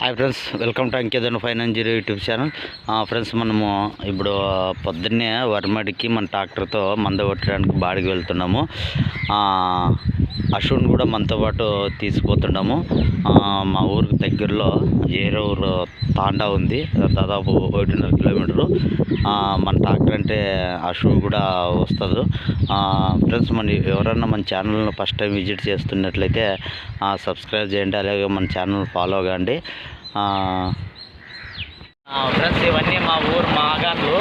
Hi friends welcome to అంకేదన్ five nine zero YouTube channel. Friends మనము ఇప్పుడు పొద్దున్నే వరిమడికి మన ట్రాక్టర్తో మంద కొట్టడానికి బాడికి వెళ్తున్నాము. అశ్విన్ కూడా మనతో పాటు తీసుకుపోతున్నాము మా ఊరికి దగ్గరలో ఏరే ఊరు తాండా ఉంది. దాదాపు ఒకటిన్నర కిలోమీటరు. మన ట్రాక్టర్ అంటే అశ్విన్ కూడా వస్తుంది ఫ్రెండ్స్ మన ఎవరన్నా మన ఛానల్ను ఫస్ట్ టైం విజిట్ చేస్తున్నట్లయితే సబ్స్క్రైబ్ చేయండి. అలాగే మన ఛానల్ ఫాలో కాండి. ఫ్రెండ్స్ ఇవన్నీ మా ఊరు మాగాన్లు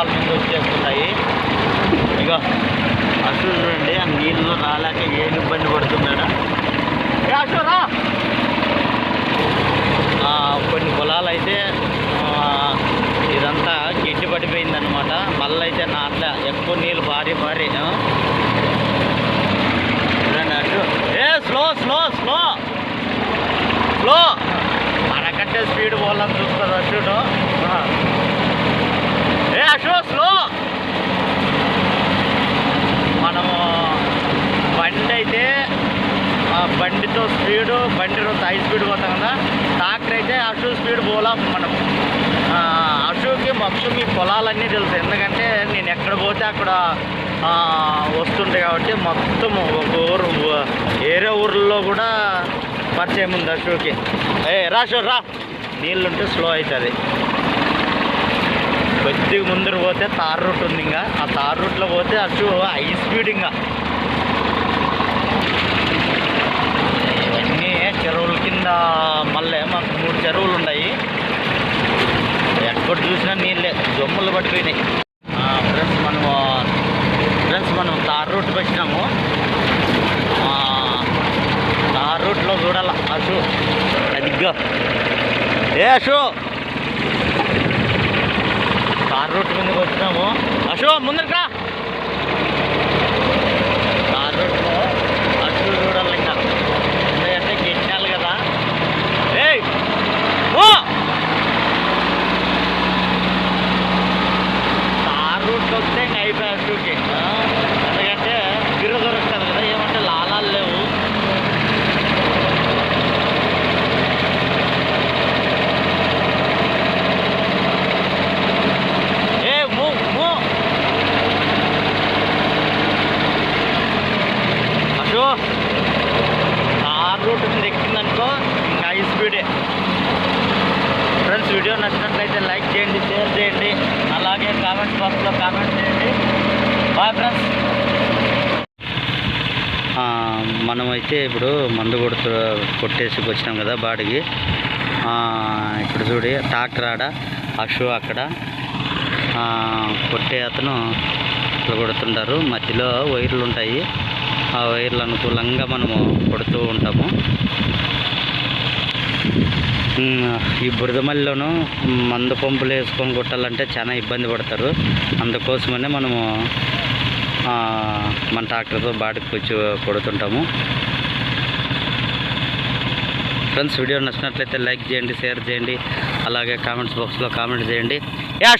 అసలు ముందు వచ్చేస్తున్నాయి. ఇక అసలు చూడండి ఆ నీళ్ళు రాలేక ఏం ఇబ్బంది పడుతున్నాడా. కొన్ని పొలాలు అయితే ఇదంతా గిడ్డి పడిపోయింది అనమాట మళ్ళీ అయితే నాట్ల ఎక్కువ నీళ్ళు భారీ భారీ చూడండి అటు. ఏ స్లో స్లో స్లో! స్లో! మనకంటే స్పీడ్ పోవాలని చూస్తారు అటు ఏ స్లో మనము బండి అయితే ఆ బండితో స్పీడు బండితో హై స్పీడ్ పోతాం కదా ట్రాక్టర్ అయితే అశు స్పీడ్ పోలా మనం. ఆ, అశుకి మొత్తం ఈ పొలాలన్నీ తెలుసు. ఎందుకంటే నేను ఎక్కడ పోతే అక్కడ వస్తుండే కాబట్టి మొత్తం ఒక ఊరు వేరే ఊర్లో కూడా పరిచయం ఉంది అశోకి ఏ రా రా. నీళ్ళుంటే స్లో అవుతుంది. కొద్దిగా ముందర పోతే తార్ రూట్ ఉంది ఇంకా. ఆ తార్ రూట్లో పోతే అటు హై స్పీడ్ ఇంకా. ఇవన్నీ చెరువుల కింద మళ్ళీ మాకు మూడు చెరువులు ఉన్నాయి. ఎక్కడ చూసినా నీళ్ళే జమ్ములు పట్టిపోయినాయి ఫ్రెండ్స్ మనము ఫ్రెండ్స్ మనం తార్ రూట్కి వచ్చినాము. తార్ రూట్లో చూడాల అశు అదిగ్గా ఏ అశు! తార్ రూట్ మీదకి వచ్చినాము. అశో ముందరికి రా. కార్ రూట్లో అశు చూడాలి ఇంకా. ఎందుకంటే గెట్టాలి కదా. ఏయ్ ఓ కార్ రూట్కి వస్తే ఇంకా అయిపోయి అటుకి ఎందుకంటే బిర్ర దొరుకుతుంది కదా ఏమంటే లాలాలు లేవు ఏ మూ మూ అశో రూట్ మీద ఎక్కిందనుకో ఇంకా హై స్పీడే ఫ్రెండ్స్ వీడియో నచ్చినట్లయితే లైక్ చేయండి షేర్ చేయండి. అలాగే కామెంట్ బాక్స్లో కామెంట్ చేయండి. Bye friends. మనమైతే ఇప్పుడు మందు కొడుతూ కొట్టేసి వచ్చినాం కదా బాడికి. ఇప్పుడు చూడి ట్రాక్టర్ ఆడ అశు అక్కడ. కొట్టే అతను ఇట్లా కొడుతుంటారు. మధ్యలో వైర్లు ఉంటాయి ఆ వైర్లు అనుకూలంగా మనము కొడుతూ ఉంటాము. ఈ బురదమల్లిలోనూ మందు పంపులు వేసుకొని కొట్టాలంటే చాలా ఇబ్బంది పడతారు. అందుకోసమనే మనము మన ట్రాక్టర్తో బాటికి వచ్చి కొడుతుంటాము. ఫ్రెండ్స్ వీడియో నచ్చినట్లయితే లైక్ చేయండి షేర్ చేయండి. అలాగే కామెంట్స్ బాక్స్లో కామెంట్ చేయండి. ఏ